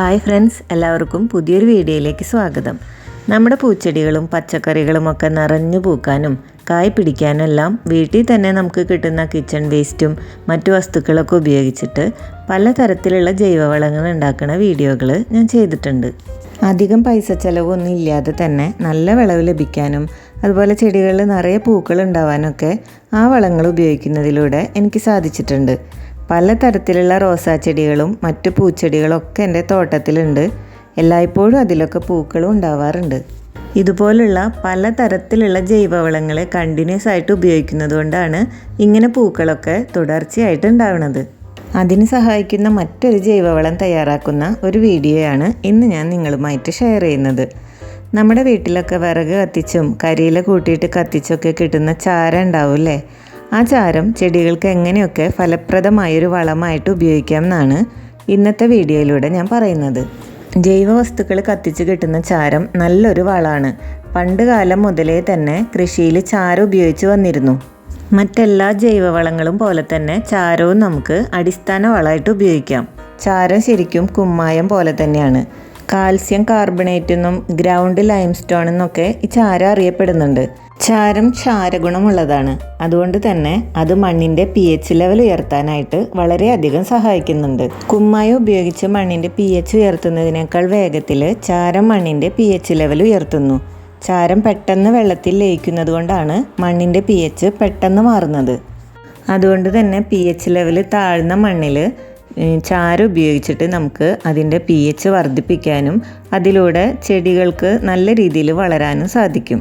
Hi friends എല്ലാവർക്കും പുതിയൊരു വീഡിയോയിലേക്ക് സ്വാഗതം. നമ്മുടെ പൂച്ചെടികളും പച്ചക്കറികളും ഒക്കെ നിറഞ്ഞു പൂക്കാനും കായ് പിടിക്കാനും എല്ലാം വീട്ടിൽ തന്നെ നമുക്ക് കിട്ടുന്ന കിച്ചൺ വേസ്റ്റും മറ്റു വസ്തുക്കളൊക്കെ ഉപയോഗിച്ചിട്ട് പലതരത്തിലുള്ള ജൈവവളങ്ങൾ ഉണ്ടാക്കുന്ന വീഡിയോകൾ ഞാൻ ചെയ്തിട്ടുണ്ട്. അധികം പൈസ ചിലവൊന്നും ഇല്ലാതെ തന്നെ നല്ല വിളവ് ലഭിക്കാനും അതുപോലെ ചെടികളിൽ നിറയെ പൂക്കൾ ഉണ്ടാവാനൊക്കെ ആ വളങ്ങൾ ഉപയോഗിക്കുന്നതിലൂടെ എനിക്ക് സാധിച്ചിട്ടുണ്ട്. പലതരത്തിലുള്ള റോസാ ചെടികളും മറ്റു പൂച്ചെടികളൊക്കെ എന്റെ തോട്ടത്തിലുണ്ട്. എല്ലായ്പ്പോഴും അതിലൊക്കെ പൂക്കളും ഉണ്ടാവാറുണ്ട്. ഇതുപോലുള്ള പലതരത്തിലുള്ള ജൈവവളങ്ങൾ കണ്ടിന്യൂസ് ആയിട്ട് ഉപയോഗിക്കുന്നത് കൊണ്ടാണ് ഇങ്ങനെ പൂക്കളൊക്കെ തുടർച്ചയായിട്ട് ഉണ്ടാവുന്നത് അതിന് സഹായിക്കുന്ന മറ്റൊരു ജൈവവളം തയ്യാറാക്കുന്ന ഒരു വീഡിയോയാണ് ഇന്ന് ഞാൻ നിങ്ങളുമായിട്ട് ഷെയർ ചെയ്യുന്നത്. നമ്മുടെ വീട്ടിലൊക്കെ വിറക് കത്തിച്ചും കരിയില കൂട്ടിയിട്ട് കത്തിച്ചൊക്കെ കിട്ടുന്ന ചാര ഉണ്ടാവില്ലേ ആ ചാരം ചെടികൾക്ക് എങ്ങനെയൊക്കെ ഫലപ്രദമായൊരു വളമായിട്ട് ഉപയോഗിക്കാം എന്നാണ് ഇന്നത്തെ വീഡിയോയിലൂടെ ഞാൻ പറയുന്നത്. ജൈവ വസ്തുക്കൾ കത്തിച്ച് കിട്ടുന്ന ചാരം നല്ലൊരു വളമാണ്. പണ്ട് കാലം മുതലേ തന്നെ കൃഷിയിൽ ചാരം ഉപയോഗിച്ച് വന്നിരുന്നു. മറ്റെല്ലാ ജൈവവളങ്ങളും പോലെ തന്നെ ചാരവും നമുക്ക് അടിസ്ഥാന വളമായിട്ട് ഉപയോഗിക്കാം. ചാരം ശരിക്കും കുമ്മായം പോലെ തന്നെയാണ്. കാൽസ്യം കാർബണേറ്റ് എന്നും ഗ്രൗണ്ട് ലൈംസ്റ്റോൺ എന്നൊക്കെ ഈ ചാരം അറിയപ്പെടുന്നുണ്ട്. ചാരം ക്ഷാരഗുണമുള്ളതാണ്. അതുകൊണ്ട് തന്നെ അത് മണ്ണിന്റെ പി എച്ച് ലെവൽ ഉയർത്താനായിട്ട് വളരെയധികം സഹായിക്കുന്നുണ്ട്. കുമ്മായം ഉപയോഗിച്ച് മണ്ണിന്റെ പി എച്ച് ഉയർത്തുന്നതിനേക്കാൾ വേഗത്തിൽ ചാരം മണ്ണിന്റെ പി എച്ച് ലെവൽ ഉയർത്തുന്നു. ചാരം പെട്ടെന്ന് വെള്ളത്തിൽ ലയിക്കുന്നത് കൊണ്ടാണ് മണ്ണിന്റെ പി എച്ച് പെട്ടെന്ന് മാറുന്നത്. അതുകൊണ്ട് തന്നെ പി എച്ച് ലെവൽ താഴ്ന്ന മണ്ണിൽ ചാരം ഉപയോഗിച്ചിട്ട് നമുക്ക് അതിന്റെ പി എച്ച് വർദ്ധിപ്പിക്കാനും അതിലൂടെ ചെടികൾക്ക് നല്ല രീതിയിൽ വളരാനും സാധിക്കും.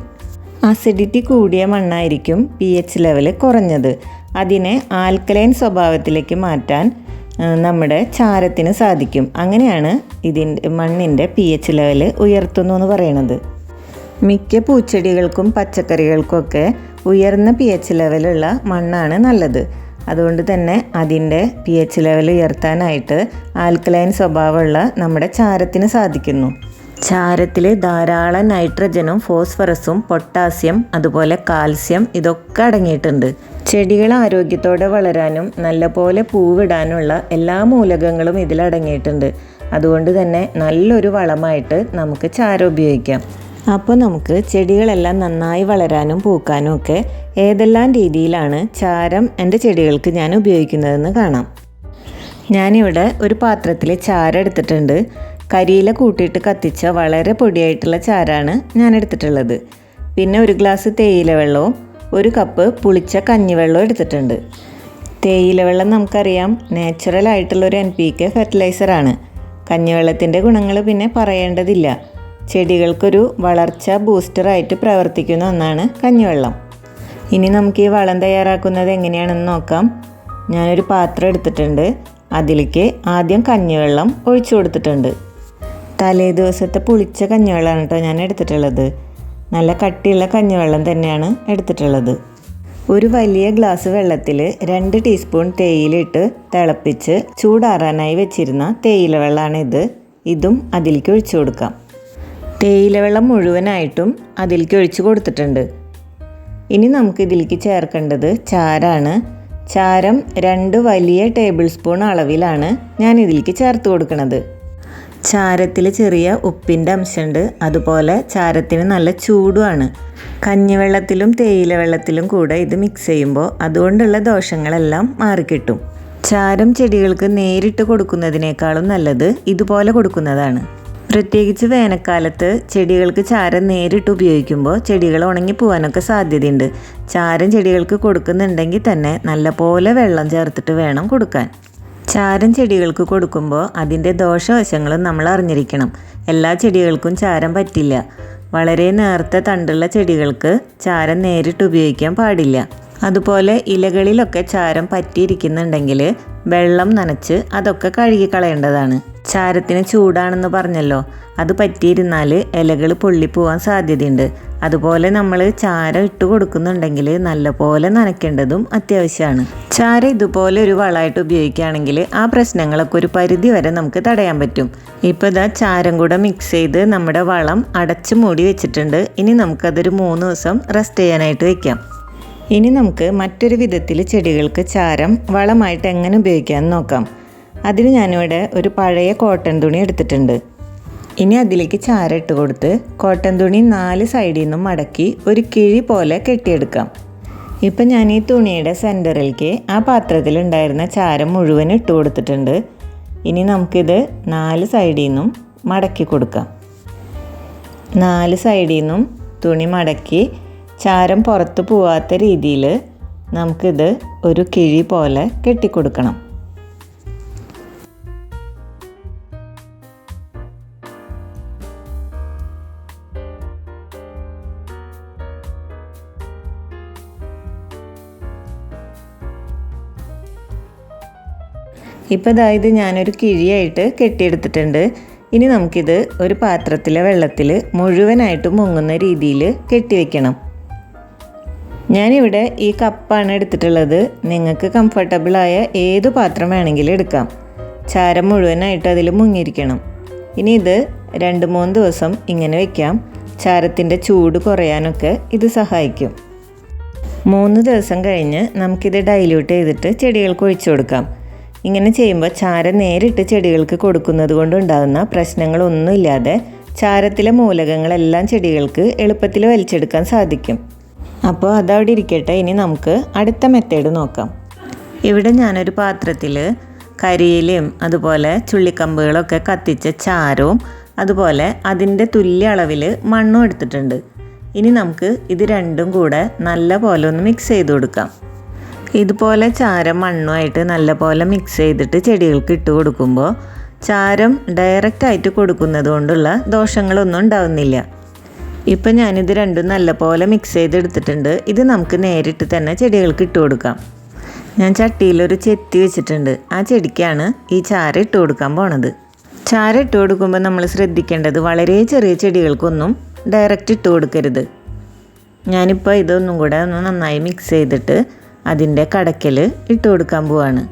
അസിഡിറ്റി കൂടിയ മണ്ണായിരിക്കും പി എച്ച് ലെവൽ കുറഞ്ഞത്. അതിനെ ആൽക്കലൈൻ സ്വഭാവത്തിലേക്ക് മാറ്റാൻ നമ്മുടെ ചാരത്തിന് സാധിക്കും. അങ്ങനെയാണ് ഇതിന്റെ മണ്ണിന്റെ പി എച്ച് ലെവൽ ഉയർത്തുന്നു എന്ന് പറയുന്നത്. മിക്ക പൂച്ചെടികൾക്കും പച്ചക്കറികൾക്കൊക്കെ ഉയർന്ന പി എച്ച് ലെവലുള്ള മണ്ണാണ് നല്ലത്. അതുകൊണ്ട് തന്നെ അതിന്റെ പി എച്ച് ലെവൽ ഉയർത്താനായിട്ട് ആൽക്കലൈൻ സ്വഭാവമുള്ള നമ്മുടെ ചാരത്തിന് സാധിക്കുന്നു. ചാരത്തിൽ ധാരാളം നൈട്രജനും ഫോസ്ഫറസും പൊട്ടാസ്യം അതുപോലെ കാൽസ്യം ഇതൊക്കെ അടങ്ങിയിട്ടുണ്ട്. ചെടികൾ ആരോഗ്യത്തോടെ വളരാനും നല്ലപോലെ പൂവിടാനുള്ള എല്ലാ മൂലകങ്ങളും ഇതിലടങ്ങിയിട്ടുണ്ട് അതുകൊണ്ട് തന്നെ നല്ലൊരു വളമായിട്ട് നമുക്ക് ചാരം ഉപയോഗിക്കാം. അപ്പോൾ നമുക്ക് ചെടികളെല്ലാം നന്നായി വളരാനും പൂക്കാനും ഒക്കെ ഏതെല്ലാം രീതിയിലാണ് ചാരം എന്റെ ചെടികൾക്ക് ഞാൻ ഉപയോഗിക്കുന്നതെന്ന് കാണാം. ഞാനിവിടെ ഒരു പാത്രത്തിൽ ചാരം എടുത്തിട്ടുണ്ട്. കരിയില കൂട്ടിയിട്ട് കത്തിച്ച വളരെ പൊടിയായിട്ടുള്ള ചാരാണ് ഞാൻ എടുത്തിട്ടുള്ളത്. പിന്നെ ഒരു ഗ്ലാസ് തേയില വെള്ളവും ഒരു കപ്പ് പുളിച്ച കഞ്ഞിവെള്ളവും എടുത്തിട്ടുണ്ട്. തേയില വെള്ളം നമുക്കറിയാം നാച്ചുറൽ ആയിട്ടുള്ള ഒരു എൻ പി കെ ഫെർട്ടിലൈസറാണ് കഞ്ഞിവെള്ളത്തിന്റെ ഗുണങ്ങൾ പിന്നെ പറയേണ്ടതില്ല. ചെടികൾക്കൊരു വളർച്ച ബൂസ്റ്ററായിട്ട് പ്രവർത്തിക്കുന്ന ഒന്നാണ് കഞ്ഞിവെള്ളം. ഇനി നമുക്ക് ഈ വളം തയ്യാറാക്കുന്നത് എങ്ങനെയാണെന്ന് നോക്കാം. ഞാനൊരു പാത്രം എടുത്തിട്ടുണ്ട്. അതിലേക്ക് ആദ്യം കഞ്ഞിവെള്ളം ഒഴിച്ചു കൊടുത്തിട്ടുണ്ട്. തലേ ദിവസത്തെ പുളിച്ച കഞ്ഞിവെള്ളമാണ് കേട്ടോ ഞാൻ എടുത്തിട്ടുള്ളത്. നല്ല കട്ടിയുള്ള കഞ്ഞിവെള്ളം തന്നെയാണ് എടുത്തിട്ടുള്ളത്. ഒരു വലിയ ഗ്ലാസ് വെള്ളത്തിൽ രണ്ട് ടീസ്പൂൺ തേയിലിട്ട് തിളപ്പിച്ച് ചൂടാറാനായി വെച്ചിരുന്ന തേയില വെള്ളമാണ് ഇത് ഇതും അതിലേക്ക് ഒഴിച്ചു കൊടുക്കാം. തേയില വെള്ളം മുഴുവനായിട്ടും അതിലേക്ക് ഒഴിച്ച് കൊടുത്തിട്ടുണ്ട്. ഇനി നമുക്ക് ഇതിലേക്ക് ചേർക്കേണ്ടത് ചാരാണ്. ചാരം രണ്ട് വലിയ ടേബിൾ സ്പൂൺ അളവിലാണ് ഞാൻ ഇതിലേക്ക് ചേർത്ത് കൊടുക്കുന്നത് ചാരത്തിൽ ചെറിയ ഉപ്പിന്റെ അംശമുണ്ട്. അതുപോലെ ചാരത്തിന് നല്ല ചൂടുമാണ്. കഞ്ഞിവെള്ളത്തിലും തേയില വെള്ളത്തിലും കൂടെ ഇത് മിക്സ് ചെയ്യുമ്പോൾ അതുകൊണ്ടുള്ള ദോഷങ്ങളെല്ലാം മാറിക്കിട്ടും. ചാരം ചെടികൾക്ക് നേരിട്ട് കൊടുക്കുന്നതിനേക്കാളും നല്ലത് ഇതുപോലെ കൊടുക്കുന്നതാണ്. പ്രത്യേകിച്ച് വേനൽക്കാലത്ത് ചെടികൾക്ക് ചാരം നേരിട്ട് ഉപയോഗിക്കുമ്പോൾ ചെടികൾ ഉണങ്ങി പോകാനൊക്കെ സാധ്യതയുണ്ട്. ചാരം ചെടികൾക്ക് കൊടുക്കുന്നുണ്ടെങ്കിൽ തന്നെ നല്ലപോലെ വെള്ളം ചേർത്തിട്ട് വേണം കൊടുക്കാൻ. ചാരം ചെടികൾക്ക് കൊടുക്കുമ്പോൾ അതിന്റെ ദോഷവശങ്ങളും നമ്മൾ അറിഞ്ഞിരിക്കണം. എല്ലാ ചെടികൾക്കും ചാരം പറ്റില്ല. വളരെ നേർത്ത തണ്ടുള്ള ചെടികൾക്ക് ചാരം നേരിട്ട് ഉപയോഗിക്കാൻ പാടില്ല. അതുപോലെ ഇലകളിലൊക്കെ ചാരം പറ്റിയിരിക്കുന്നുണ്ടെങ്കിൽ വെള്ളം നനച്ച് അതൊക്കെ കഴുകി കളയേണ്ടതാണ് ചാരത്തിന് ചൂടാണെന്ന് പറഞ്ഞല്ലോ. അത് പറ്റിയിരുന്നാൽ ഇലകൾ പൊള്ളിപ്പോവാൻ സാധ്യതയുണ്ട്. അതുപോലെ നമ്മൾ ചാര ഇട്ട് കൊടുക്കുന്നുണ്ടെങ്കിൽ നല്ലപോലെ നനയ്ക്കേണ്ടതും അത്യാവശ്യമാണ്. ചാര ഇതുപോലെ ഒരു വളമായിട്ട് ഉപയോഗിക്കുകയാണെങ്കിൽ ആ പ്രശ്നങ്ങളൊക്കെ ഒരു പരിധി വരെ നമുക്ക് തടയാൻ പറ്റും. ഇപ്പോൾ ഇതാ ചാരം കൂടെ മിക്സ് ചെയ്ത് നമ്മുടെ വളം അടച്ചു മൂടി വെച്ചിട്ടുണ്ട്. ഇനി നമുക്കതൊരു മൂന്ന് ദിവസം റെസ്റ്റ് ചെയ്യാനായിട്ട് വെക്കാം. ഇനി നമുക്ക് മറ്റൊരു വിധത്തിൽ ചെടികൾക്ക് ചാരം വളമായിട്ട് എങ്ങനെ ഉപയോഗിക്കാമെന്ന് നോക്കാം. അതിന് ഞാനിവിടെ ഒരു പഴയ കോട്ടൺ തുണി എടുത്തിട്ടുണ്ട്. ഇനി അതിലേക്ക് ചാര ഇട്ട് കൊടുത്ത് കോട്ടൺ തുണി നാല് സൈഡിൽ നിന്നും മടക്കി ഒരു കിഴി പോലെ കെട്ടിയെടുക്കാം. ഇപ്പം ഞാൻ ഈ തുണിയുടെ സെന്ററിലേക്ക് ആ പാത്രത്തിലുണ്ടായിരുന്ന ചാരം മുഴുവൻ ഇട്ട് കൊടുത്തിട്ടുണ്ട്. ഇനി നമുക്കിത് നാല് സൈഡിൽ നിന്നും മടക്കി കൊടുക്കാം. നാല് സൈഡിൽ നിന്നും തുണി മടക്കി ചാരം പുറത്ത് പോവാത്ത രീതിയിൽ നമുക്കിത് ഒരു കിഴി പോലെ കെട്ടിക്കൊടുക്കണം. ഇപ്പോൾ അതായത് ഞാനൊരു കിഴിയായിട്ട് കെട്ടിയെടുത്തിട്ടുണ്ട്. ഇനി നമുക്കിത് ഒരു പാത്രത്തിലെ വെള്ളത്തിൽ മുഴുവനായിട്ട് മുങ്ങുന്ന രീതിയിൽ കെട്ടിവെക്കണം ഞാനിവിടെ ഈ കപ്പാണ് എടുത്തിട്ടുള്ളത്. നിങ്ങൾക്ക് കംഫർട്ടബിളായ ഏത് പാത്രം വേണമെങ്കിലും എടുക്കാം. ചാരം മുഴുവനായിട്ട് അതിൽ മുങ്ങിയിരിക്കണം. ഇനി ഇത് രണ്ട് മൂന്ന് ദിവസം ഇങ്ങനെ വയ്ക്കാം ചാരത്തിന്റെ ചൂട് കുറയാനൊക്കെ ഇത് സഹായിക്കും. മൂന്ന് ദിവസം കഴിഞ്ഞ് നമുക്കിത് ഡൈല്യൂട്ട് ചെയ്തിട്ട് ചെടികൾക്ക് ഒഴിച്ചു കൊടുക്കാം. ഇങ്ങനെ ചെയ്യുമ്പോൾ ചാരം നേരിട്ട് ചെടികൾക്ക് കൊടുക്കുന്നത് കൊണ്ടുണ്ടാകുന്ന പ്രശ്നങ്ങളൊന്നുമില്ലാതെ ചാരത്തിലെ മൂലകങ്ങളെല്ലാം ചെടികൾക്ക് എളുപ്പത്തിൽ വലിച്ചെടുക്കാൻ സാധിക്കും. അപ്പോൾ അതവിടെ ഇരിക്കട്ടെ. ഇനി നമുക്ക് അടുത്ത മെത്തേഡ് നോക്കാം. ഇവിടെ ഞാനൊരു പാത്രത്തിൽ കരിയിലും അതുപോലെ ചുള്ളിക്കമ്പുകളൊക്കെ കത്തിച്ച ചാരവും അതുപോലെ അതിന്റെ തുല്യ അളവിൽ മണ്ണും എടുത്തിട്ടുണ്ട്. ഇനി നമുക്ക് ഇത് രണ്ടും കൂടെ നല്ല പോലെ ഒന്ന് മിക്സ് ചെയ്ത് കൊടുക്കാം. ഇതുപോലെ ചാരം മണ്ണുമായിട്ട് നല്ലപോലെ മിക്സ് ചെയ്തിട്ട് ചെടികൾക്ക് ഇട്ട് കൊടുക്കുമ്പോൾ ചാരം ഡയറക്റ്റ് ഡയറക്റ്റായിട്ട് കൊടുക്കുന്നത് കൊണ്ടുള്ള ദോഷങ്ങളൊന്നും ഉണ്ടാവുന്നില്ല. ഇപ്പം ഞാനിത് രണ്ടും നല്ലപോലെ മിക്സ് ചെയ്തെടുത്തിട്ടുണ്ട്. ഇത് നമുക്ക് നേരിട്ട് തന്നെ ചെടികൾക്ക് ഇട്ട് കൊടുക്കാം. ഞാൻ ചട്ടിയിലൊരു ചെത്തി വെച്ചിട്ടുണ്ട്. ആ ചെടിക്കാണ് ഈ ചാര ഇട്ട് കൊടുക്കാൻ പോണത്. ചാര ഇട്ട് കൊടുക്കുമ്പോൾ നമ്മൾ ശ്രദ്ധിക്കേണ്ടത് വളരെ ചെറിയ ചെടികൾക്കൊന്നും ഡയറക്റ്റ് ഇട്ട് കൊടുക്കരുത്. ഞാനിപ്പോൾ ഇതൊന്നും കൂടെ ഒന്ന് നന്നായി മിക്സ് ചെയ്തിട്ട് അതിന്റെ കടക്കൽ ഇട്ട് കൊടുക്കാൻ പോവാണ്.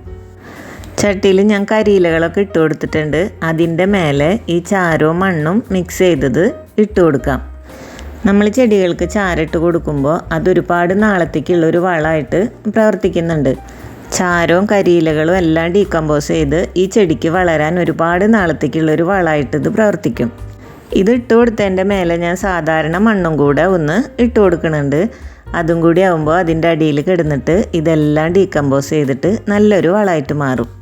ചട്ടിയിൽ ഞാൻ കരിയിലകളൊക്കെ ഇട്ട് കൊടുത്തിട്ടുണ്ട്. അതിന്റെ മേലെ ഈ ചാരവും മണ്ണും മിക്സ് ചെയ്തത് ഇട്ട് കൊടുക്കാം. നമ്മൾ ചെടികൾക്ക് ചാരിട്ട് കൊടുക്കുമ്പോൾ അതൊരുപാട് നാളത്തേക്കുള്ള ഒരു വളമായിട്ട് പ്രവർത്തിക്കുന്നുണ്ട്. ചാരവും കരിയിലകളും എല്ലാം ഡീകമ്പോസ് ചെയ്ത് ഈ ചെടിക്ക് വളരാൻ ഒരുപാട് നാളത്തേക്കുള്ള ഒരു വളമായിട്ട് ഇത് പ്രവർത്തിക്കും. ഇത് ഇട്ട് കൊടുത്തതിന്റെ മേലെ ഞാൻ സാധാരണ മണ്ണും കൂടെ ഒന്ന് ഇട്ട് കൊടുക്കുന്നുണ്ട്. അതും കൂടി ആകുമ്പോൾ അതിന്റെ അടിയിൽ കിടന്നിട്ട് ഇതെല്ലാം ഡീകമ്പോസ് ചെയ്തിട്ട് നല്ലൊരു വളമായിട്ട് മാറും.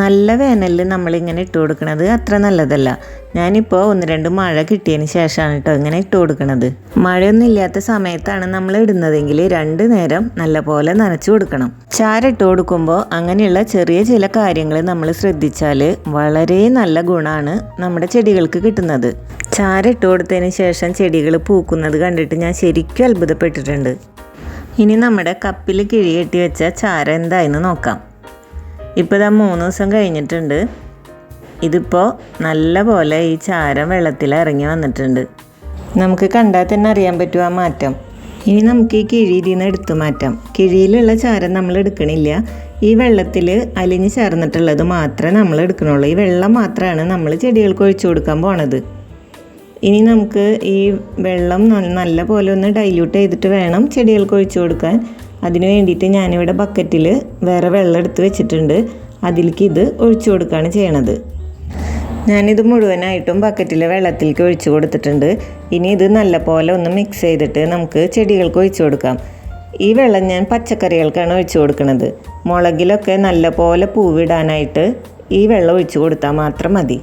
നല്ല വേനലിൽ നമ്മളിങ്ങനെ ഇട്ട് കൊടുക്കുന്നത് അത്ര നല്ലതല്ല. ഞാനിപ്പോൾ ഒന്ന് രണ്ട് മഴ കിട്ടിയതിന് ശേഷമാണ് കേട്ടോ ഇങ്ങനെ ഇട്ട് കൊടുക്കുന്നത് മഴയൊന്നും ഇല്ലാത്ത സമയത്താണ് നമ്മൾ ഇടുന്നതെങ്കിൽ രണ്ട് നേരം നല്ലപോലെ നനച്ചു കൊടുക്കണം. ചാര ഇട്ട് കൊടുക്കുമ്പോൾ അങ്ങനെയുള്ള ചെറിയ ചില കാര്യങ്ങൾ നമ്മൾ ശ്രദ്ധിച്ചാൽ വളരെ നല്ല ഗുണമാണ് നമ്മുടെ ചെടികൾക്ക് കിട്ടുന്നത്. ചാര ഇട്ട് കൊടുത്തതിന് ശേഷം ചെടികൾ പൂക്കുന്നത് കണ്ടിട്ട് ഞാൻ ശരിക്കും അത്ഭുതപ്പെട്ടിട്ടുണ്ട്. ഇനി നമ്മുടെ കപ്പിൽ കിഴികെട്ടി വെച്ച ചാര എന്തായെന്ന് നോക്കാം. ഇപ്പോൾ ഇതാ മൂന്ന് ദിവസം കഴിഞ്ഞിട്ടുണ്ട്. ഇതിപ്പോൾ നല്ല പോലെ ഈ ചാരം വെള്ളത്തിൽ ഇറങ്ങി വന്നിട്ടുണ്ട്. നമുക്ക് കണ്ടാൽ തന്നെ അറിയാൻ പറ്റും ആ മാറ്റം. ഇനി നമുക്ക് ഈ കിഴിയിൽ നിന്ന് എടുത്തു മാറ്റാം. കിഴിയിലുള്ള ചാരം നമ്മൾ എടുക്കണില്ല. ഈ വെള്ളത്തിൽ അലിഞ്ഞ് ചേർന്നിട്ടുള്ളത് മാത്രമേ നമ്മൾ എടുക്കണുള്ളൂ. ഈ വെള്ളം മാത്രമാണ് നമ്മൾ ചെടികൾക്ക് ഒഴിച്ചു കൊടുക്കാൻ പോണത്. ഇനി നമുക്ക് ഈ വെള്ളം നല്ല പോലെ ഒന്ന് ഡൈല്യൂട്ട് ചെയ്തിട്ട് വേണം ചെടികൾക്ക് ഒഴിച്ചു കൊടുക്കാൻ. അതിന് വേണ്ടിയിട്ട് ഞാനിവിടെ ബക്കറ്റിൽ വേറെ വെള്ളം എടുത്ത് വെച്ചിട്ടുണ്ട്. അതിലേക്ക് ഇത് ഒഴിച്ചു കൊടുക്കുകയാണ് ചെയ്യണത്. ഞാനിത് മുഴുവനായിട്ടും ബക്കറ്റിലെ വെള്ളത്തിലേക്ക് ഒഴിച്ചു കൊടുത്തിട്ടുണ്ട്. ഇനി ഇത് നല്ലപോലെ ഒന്ന് മിക്സ് ചെയ്തിട്ട് നമുക്ക് ചെടികൾക്ക് ഒഴിച്ചു കൊടുക്കാം. ഈ വെള്ളം ഞാൻ പച്ചക്കറികൾക്കാണ് ഒഴിച്ചു കൊടുക്കുന്നത് മുളകിലൊക്കെ നല്ലപോലെ പൂവിടാനായിട്ട് ഈ വെള്ളം ഒഴിച്ചു കൊടുത്താൽ മാത്രം മതി.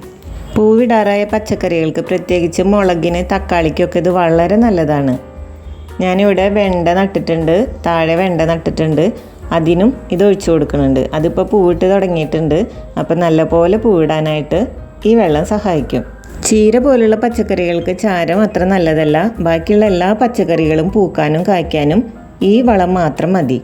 പൂവിടാറായ പച്ചക്കറികൾക്ക് പ്രത്യേകിച്ച് മുളകിന് തക്കാളിക്കൊക്കെ ഇത് വളരെ നല്ലതാണ്. ഞാനിവിടെ വെണ്ട നട്ടിട്ടുണ്ട്. താഴെ വെണ്ട നട്ടിട്ടുണ്ട്. അതിനും ഇത് ഒഴിച്ചു കൊടുക്കുന്നുണ്ട്. അതിപ്പോൾ പൂവിട്ട് തുടങ്ങിയിട്ടുണ്ട്. അപ്പം നല്ലപോലെ പൂവിടാനായിട്ട് ഈ വെള്ളം സഹായിക്കും. ചീര പോലുള്ള പച്ചക്കറികൾക്ക് ചാരം അത്ര നല്ലതല്ല. ബാക്കിയുള്ള എല്ലാ പച്ചക്കറികളും പൂക്കാനും കായ്ക്കാനും ഈ വളം മാത്രം മതി.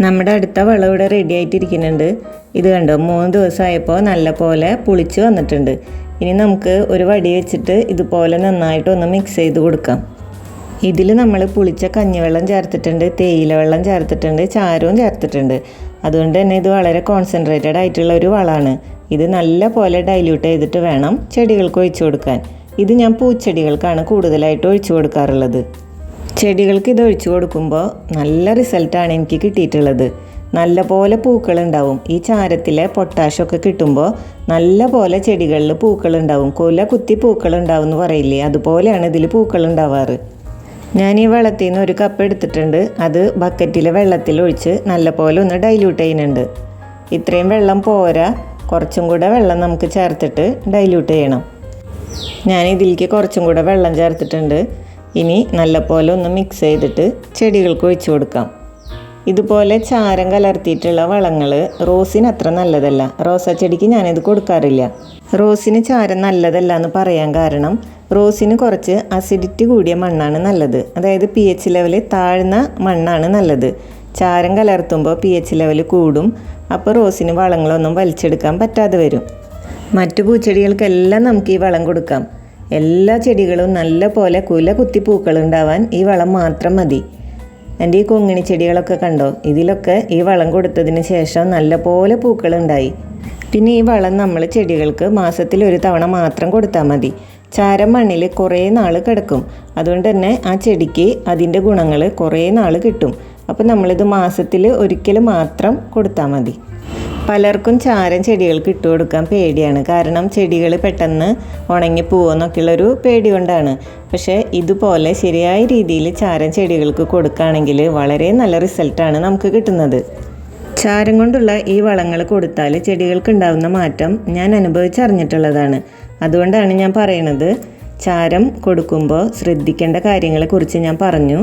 നമ്മുടെ അടുത്ത വളം ഇവിടെ റെഡി ആയിട്ടിരിക്കുന്നുണ്ട്. ഇത് കണ്ടോ? മൂന്ന് ദിവസമായപ്പോൾ നല്ല പോലെ പുളിച്ച് വന്നിട്ടുണ്ട്. ഇനി നമുക്ക് ഒരു വടി വെച്ചിട്ട് ഇതുപോലെ നന്നായിട്ടൊന്ന് മിക്സ് ചെയ്ത് കൊടുക്കാം. ഇതിൽ നമ്മൾ പുളിച്ച കഞ്ഞിവെള്ളം ചേർത്തിട്ടുണ്ട് തേയില വെള്ളം ചേർത്തിട്ടുണ്ട് ചാരവും ചേർത്തിട്ടുണ്ട്. അതുകൊണ്ട് തന്നെ ഇത് വളരെ കോൺസെൻട്രേറ്റഡ് ആയിട്ടുള്ള ഒരു വളമാണ്. ഇത് നല്ല പോലെ ഡൈല്യൂട്ട് ചെയ്തിട്ട് വേണം ചെടികൾക്ക് ഒഴിച്ചു കൊടുക്കാൻ. ഇത് ഞാൻ പൂച്ചെടികൾക്കാണ് കൂടുതലായിട്ട് ഒഴിച്ചു കൊടുക്കാറുള്ളത്. ചെടികൾക്ക് ഇത് ഒഴിച്ചു കൊടുക്കുമ്പോൾ നല്ല റിസൾട്ടാണ് എനിക്ക് കിട്ടിയിട്ടുള്ളത്. നല്ല നല്ലപോലെ പൂക്കളുണ്ടാവും ഈ ചാരത്തിലെ പൊട്ടാഷൊക്കെ കിട്ടുമ്പോൾ നല്ല പോലെ ചെടികളിൽ പൂക്കളുണ്ടാവും കൊല കുത്തി പൂക്കളുണ്ടാവും എന്ന് പറയില്ലേ? അതുപോലെയാണ് ഇതിൽ പൂക്കളുണ്ടാവാറ് ഞാൻ ഈ വെള്ളത്തിൽ നിന്ന് ഒരു കപ്പ് എടുത്തിട്ടുണ്ട്. അത് ബക്കറ്റിലെ വെള്ളത്തിൽ ഒഴിച്ച് നല്ലപോലെ ഒന്ന് ഡൈല്യൂട്ട് ചെയ്യുന്നുണ്ട്. ഇത്രയും വെള്ളം പോരാ. കുറച്ചും കൂടെ വെള്ളം നമുക്ക് ചേർത്തിട്ട് ഡൈല്യൂട്ട് ചെയ്യണം. ഞാൻ ഇതിലേക്ക് കുറച്ചും കൂടെ വെള്ളം ചേർത്തിട്ടുണ്ട്. ഇനി നല്ലപോലെ ഒന്ന് മിക്സ് ചെയ്തിട്ട് ചെടികൾക്ക് ഒഴിച്ചു കൊടുക്കാം. ഇതുപോലെ ചാരം കലർത്തിയിട്ടുള്ള വളങ്ങൾ റോസിന് അത്ര നല്ലതല്ല. റോസാ ചെടിക്ക് ഞാനിത് കൊടുക്കാറില്ല. റോസിന് ചാരം നല്ലതല്ല എന്ന് പറയാൻ കാരണം റോസിന് കുറച്ച് അസിഡിറ്റി കൂടിയ മണ്ണാണ് നല്ലത്. അതായത് പി എച്ച് ലെവൽ താഴ്ന്ന മണ്ണാണ് നല്ലത്. ചാരം കലർത്തുമ്പോൾ പി എച്ച് ലെവൽ കൂടും. അപ്പോൾ റോസിന് വളങ്ങളൊന്നും വലിച്ചെടുക്കാൻ പറ്റാതെ വരും. മറ്റു പൂച്ചെടികൾക്കെല്ലാം നമുക്ക് ഈ വളം കൊടുക്കാം. എല്ലാ ചെടികളും നല്ല പോലെ കുല കുത്തി പൂക്കൾ ഉണ്ടാവാൻ ഈ വളം മാത്രം മതി. എന്റെ ഈ കൊങ്ങിണി ചെടികളൊക്കെ കണ്ടോ? ഇതിലൊക്കെ ഈ വളം കൊടുത്തതിന് ശേഷം നല്ല പോലെ പൂക്കളുണ്ടായി പിന്നെ ഈ വളം നമ്മൾ ചെടികൾക്ക് മാസത്തിൽ ഒരു തവണ മാത്രം കൊടുത്താൽ മതി. ചാരം മണ്ണിൽ കുറേ നാൾ കിടക്കും. അതുകൊണ്ട് തന്നെ ആ ചെടിക്ക് അതിന്റെ ഗുണങ്ങൾ കുറേ നാൾ കിട്ടും. അപ്പോൾ നമ്മളിത് മാസത്തിൽ ഒരിക്കൽ മാത്രം കൊടുത്താൽ മതി. പലർക്കും ചാരം ചെടികൾക്ക് ഇട്ട് കൊടുക്കാൻ പേടിയാണ്. കാരണം ചെടികൾ പെട്ടെന്ന് ഉണങ്ങി പോവെന്നൊക്കെയുള്ളൊരു പേടി കൊണ്ടാണ്. പക്ഷേ ഇതുപോലെ ശരിയായ രീതിയിൽ ചാരം ചെടികൾക്ക് കൊടുക്കുകയാണെങ്കിൽ വളരെ നല്ല റിസൾട്ടാണ് നമുക്ക് കിട്ടുന്നത്. ചാരം കൊണ്ടുള്ള ഈ വളങ്ങൾ കൊടുത്താൽ ചെടികൾക്ക് ഉണ്ടാകുന്ന മാറ്റം ഞാൻ അനുഭവിച്ചറിഞ്ഞിട്ടുള്ളതാണ്. അതുകൊണ്ടാണ് ഞാൻ പറയണത്. ചാരം കൊടുക്കുമ്പോൾ ശ്രദ്ധിക്കേണ്ട കാര്യങ്ങളെക്കുറിച്ച് ഞാൻ പറഞ്ഞു.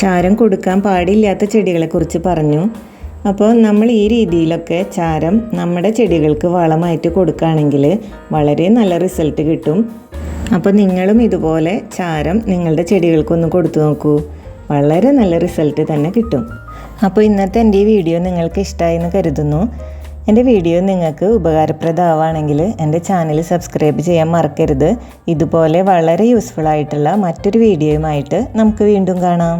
ചാരം കൊടുക്കാൻ പാടില്ലാത്ത ചെടികളെക്കുറിച്ച് പറഞ്ഞു. അപ്പോൾ നമ്മൾ ഈ രീതിയിലൊക്കെ ചാരം നമ്മുടെ ചെടികൾക്ക് വളമായിട്ട് കൊടുക്കുകയാണെങ്കിൽ വളരെ നല്ല റിസൾട്ട് കിട്ടും. അപ്പോൾ നിങ്ങളും ഇതുപോലെ ചാരം നിങ്ങളുടെ ചെടികൾക്കൊന്ന് കൊടുത്തു നോക്കൂ. വളരെ നല്ല റിസൾട്ട് തന്നെ കിട്ടും. അപ്പോൾ ഇന്നത്തെ എന്റെ ഈ വീഡിയോ നിങ്ങൾക്ക് ഇഷ്ടമായി എന്ന് കരുതുന്നു. എന്റെ വീഡിയോ നിങ്ങൾക്ക് ഉപകാരപ്രദമാവുകയാണെങ്കിൽ എന്റെ ചാനൽ സബ്സ്ക്രൈബ് ചെയ്യാൻ മറക്കരുത്. ഇതുപോലെ വളരെ യൂസ്ഫുൾ ആയിട്ടുള്ള മറ്റൊരു വീഡിയോയുമായിട്ട് നമുക്ക് വീണ്ടും കാണാം.